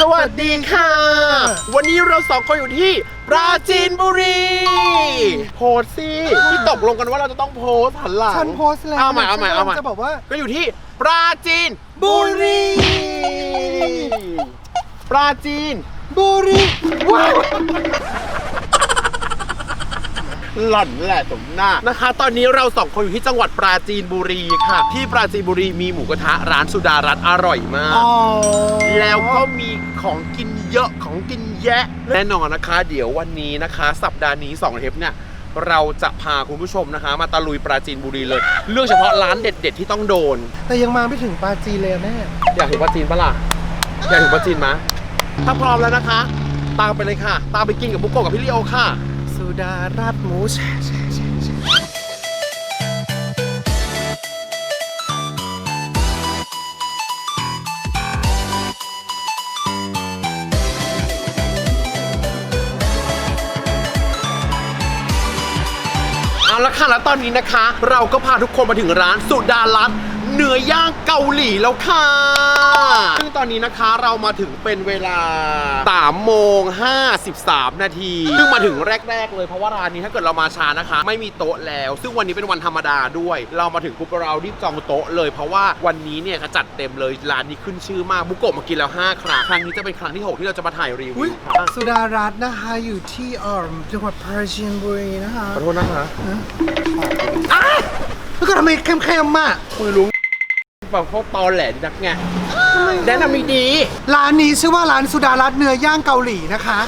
สวัสดีค่ะ วันนี้เราสองคนอยู่ที่ปราจีนบุรี โพสต์สิที่ตกลงกันว่าเราจะต้องโพสต์หันหลังฉันโพสต์แล้วเอาใหม่เอาใหม่เอาใหม่ฉันจะบอกว่า ก็อยู่ที่ปราจีนบุรีปราจีนบุรีว้าวหล่อนแหละสมหน้านะคะ ตอนนี้เราสองคนอยู่ที่จังหวัดปราจีนบุรีค่ะ ที่ปราจีนบุรีมีหมูกระทะร้านสุดารัตน์อร่อยมากอ๋อแล้วก็มี ของกินเยอะของกินแยะ แน่นอนนะคะ เดี๋ยววันนี้นะคะ สัปดาห์นี้2เทปเนี่ยเราจะพาคุณผู้ชมนะคะ มาตะลุยปราจีนบุรีเลยเรื่องเฉพาะร้านเด็ด ๆ ที่ต้องโดน แต่ยังมาไม่ถึงปาจีนเลยอะแม่ อยากถึงปราจีนปะล่ะอยากถึงปราจีนมะถ้าพร้อมแล้วนะคะ ตามไปเลยค่ะ ตามไปกินกับบุกโกะกับพี่ลีโอค่ะ สุดารัตน์หมูแช่แช่ ละค่ะ แล้วตอนนี้นะคะ เราก็พาทุกคนมาถึงร้านสุดารัตน์ เนื้อย่างเกาหลีแล้วค่ะ ซึ่งตอนนี้นะคะเรามาถึงเป็นเวลา3โมง53 นาที ซึ่งมาถึงแรก ๆ เลยเพราะว่าร้านนี้ถ้าเกิดเรามาช้านะคะ ไม่มีโต๊ะแล้ว ซึ่งวันนี้เป็นวันธรรมดาด้วย เรามาถึงปุ๊บเรารีบจองโต๊ะเลยเพราะว่าวันนี้เนี่ยเขาจัดเต็มเลยร้านนี้ขึ้นชื่อมากบุกโกะมากินแล้ว5ครั้งครั้งนี้จะเป็นครั้งที่ 6 ที่เราจะมาถ่ายรีอุ๊วิยวค่ะสุดารัตน์นะคะอยู่ที่อ่อมจังหวัดปราจีนบุรีนะคะขอโทษนะคะแล้วก็ทำไมเค็มๆอะคุณลุง แบบพวกตอแหลดีนักไงแนะนำไม่ดีร้านนี้ชื่อว่าร้านสุดารัตน์เนื้อย่างเกาหลีนะคะ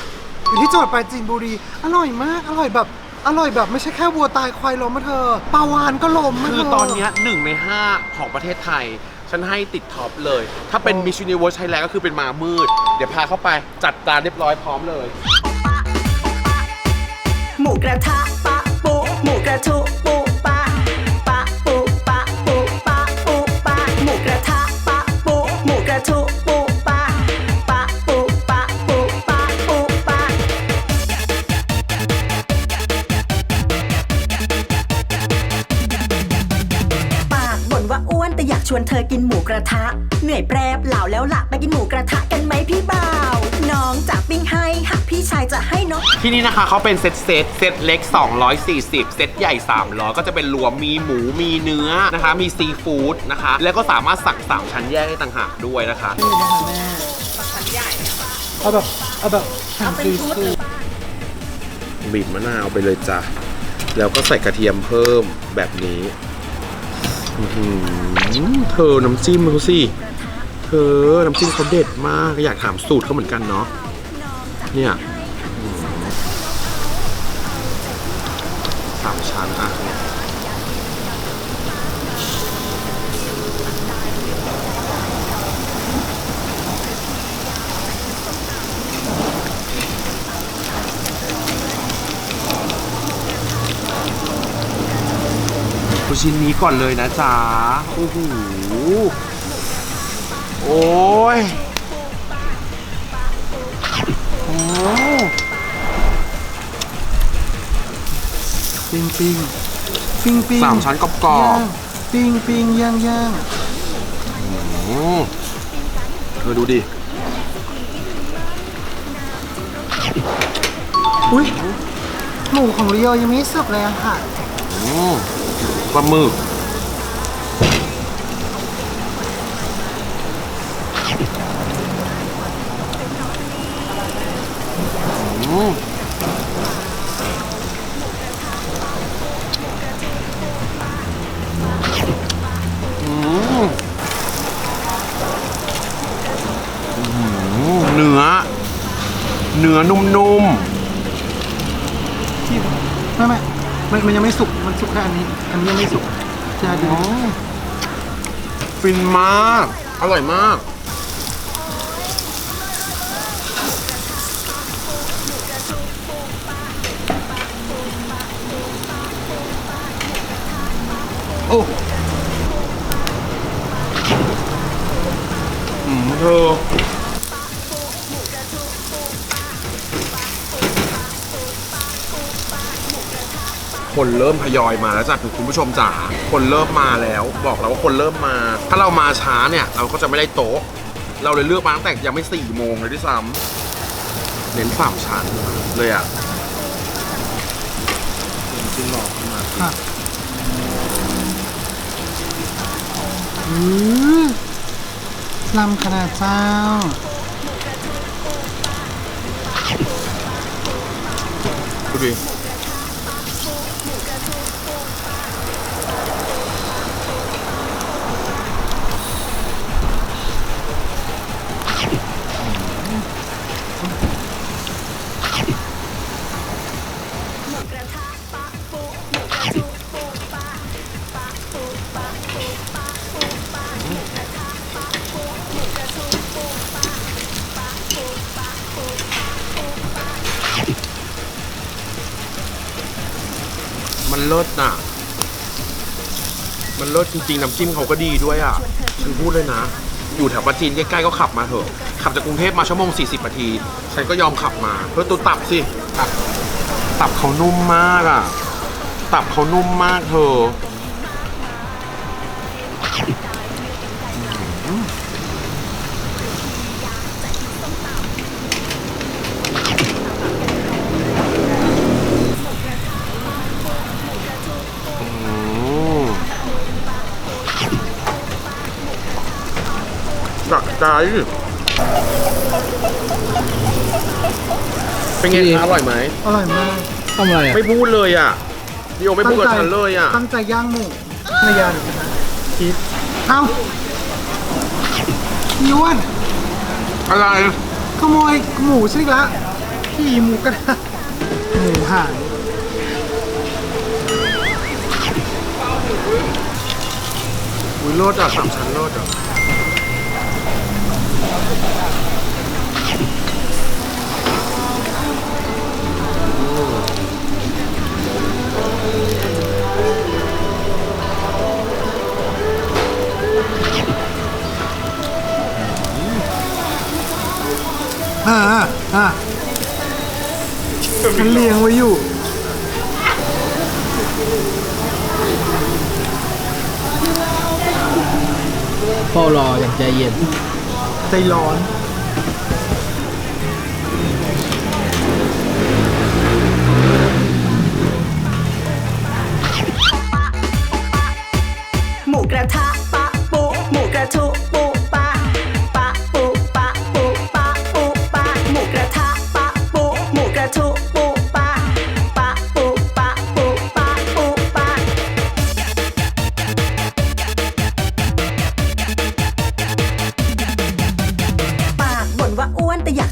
อยู่ที่จังหวัดปราจีนบุรีอร่อยมากอร่อยแบบอร่อยแบบไม่ใช่แค่วัวตายควายล้มมาเธอปลาวานก็ล้มมาคืเธออตอนเนี้ยหนึ่งใน5ของประเทศไทย ฉันให้ติดท็อปเลย ถ้าเป็น Miss Universe Thailand ก็คือเป็นมามืด เดี๋ยวพาเข้าไปจัดจานเรียบร้อยพร้อมเลย หมูกระทะปะปุหมูกระทุปุปะป วนแต่อยากชวนเธอกินหมูกระทะ เหนื่อยแปรบเหล่าแล้วล่ะไปกินหมูกระทะกันไหมพี่บ่าว น้องจากปิ้งให้หากพี่ชายจะให้น้อง ที่นี่นะคะเขาเป็นเซตเซตเซตเล็ก 240 เซตใหญ่ 300 ก็จะเป็นรวมมีหมูมีเนื้อนะคะ มีซีฟู้ดนะคะ แล้วก็สามารถสั่งสามชั้นแยกได้ต่างหากด้วยนะคะเอาแบบเอาแบบหั่นซีฟู้ดบีบมะนาวไปเลยจ้ะแล้วก็ใส่กระเทียมเพิ่มแบบนี้อื้อหือ เธอน้ำจิ้มเขาสิ เธอน้ำจิ้มเขาเด็ดมาก อยากถามสูตรเขาเหมือนกันเนาะ เนี่ยสามชั้นอะ ชิ้นนี้ก่อนเลยนะจ๊ะโอ้โหโอ้ยโอ้ปิ้งปิ้งปิ้งปิ้งสามชั้นกรอบย่างปิ้งปิ้งย่างย่างๆอืมเธอดูดิอุ้ยหมูของเรียวยังไม่สุกเลยอะค่ะอืมป ลาหมึกเนื้อ เนื้อนุ่มๆ ที่ไม่ไม่ มันมันยังไม่สุก มันสุกแค่อันนี้ อันนี้ยังไม่สุกจะดูฟินมาก อร่อยมาก โอ้อืมเธอ คนเริ่มทยอยมาแล้วจ้ะคุณผู้ชมจ๋าคนเริ่มมาแล้ว บอกแล้วว่าคนเริ่มมา ถ้าเรามาช้าเนี่ย เราก็จะไม่ได้โต๊ะ เราเลยเลือกมาตั้งแต่ยังไม่สี่โมงเลยด้วยซ้ำเน้นสามชั้นเลยอะจริงหลอกขึ้นมาค่ะอือลำขนาดเจ้าดูดิ มันเลิศน่ะ มันเลิศจริงๆ น้ำจิ้มเขาก็ดีด้วยอะฉันพูดเลยนะ อยู่แถวปราจีนใกล้ๆก็ขับมาเถอะ ขับจากกรุงเทพมาชั่วโมง 40นาที ฉันก็ยอมขับมา เพื่อตัวตับสิ ตับตับเขานุ่มมากอะ ตับเขานุ่มมากเธอ ใจ เป็นไงคะอร่อยไหม อร่อยมากทำอะไรอะไม่พูดเลยอะพี่โอไม่พูดกับฉันเลยอะ ตั้งใจย่างหมูภรรยาหนูนะ คิด เอ้าอีอ้วนอะไร ขโมยหมูฉันอีกแล้วขี่หมูกระทะหมูหายอุ้ยโลดอะสามชั้นโลดอะ อ่าอ่าฉันเลี้ยงไว้อยู่ เฝ้ารออย่างใจเย็น ใจร้อน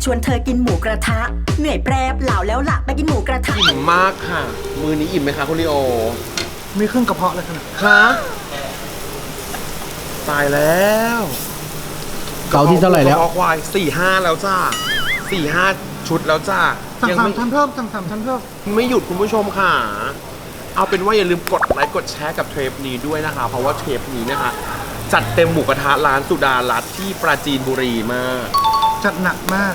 ชวนเธอกินหมูกระทะ เหนื่อยแปรเปล่าแล้วล่ะไปกินหมูกระทะ อิ่มมากค่ะ มือนี้อิ่มไหมคะคุณลีโอ ไม่ครึ่งกระเพาะเลยขนาดคะตายแล้วเกาที่เท่าไหร่แล้วกะพะควายสี่ห้าแล้วจ้าสี่ห้าชุดแล้วจ้าสั่งยังสามไม่ชั้นเพิ่มสั่งสามชั้นเพิ่มไม่หยุดคุณผู้ชมค่ะ เอาเป็นว่าอย่าลืมกดไลค์กดแชร์กับเทปนี้ด้วยนะคะ เพราะว่าเทปนี้นะคะ จัดเต็มหมูกระทะร้านสุดารัตน์ที่ปราจีนบุรีมาก จัดหนักมาก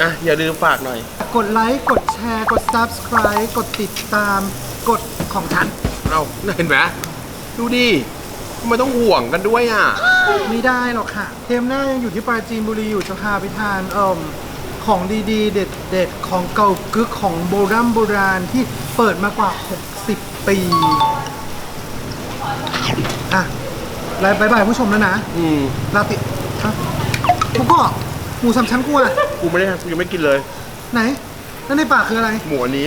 อะอย่าลืมฝากหน่อย กดไลค์กดแชร์กด subscribe กดติดตามกดของฉันเอาเห็นไหมดูดิทำไมต้องห่วงกันด้วยอะ ไม่ได้หรอกค่ะ เทมหน้ายังอยู่ที่ปราจีนบุรีอยู่จะพาไปทานเอ่มของดีๆ เด็ดๆ ของเก่ากึกของโบราณโบราณที่เปิดมากว่า 60 ปี อะไลฟ์บายบายผู้ชมแล้วนะ อืม ลาติฮะกูก็ หมูสามชั้นกูอะกูไม่ได้กูยังไม่กินเลย ไหนแล้วในปากคืออะไรหมูอันนี้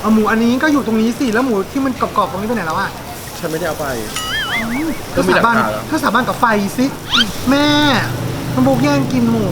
เอาหมูอันนี้ก็อยู่ตรงนี้สิแล้วหมูที่มันกรอบๆตรงนี้ไปไหนแล้วอะฉันไม่ได้เอาไป ก็ถ้ามีหลัสากบานฐานแล้วถ้าสาบานกับไฟสิแม่น้องบุ๊กแย่งกินหมู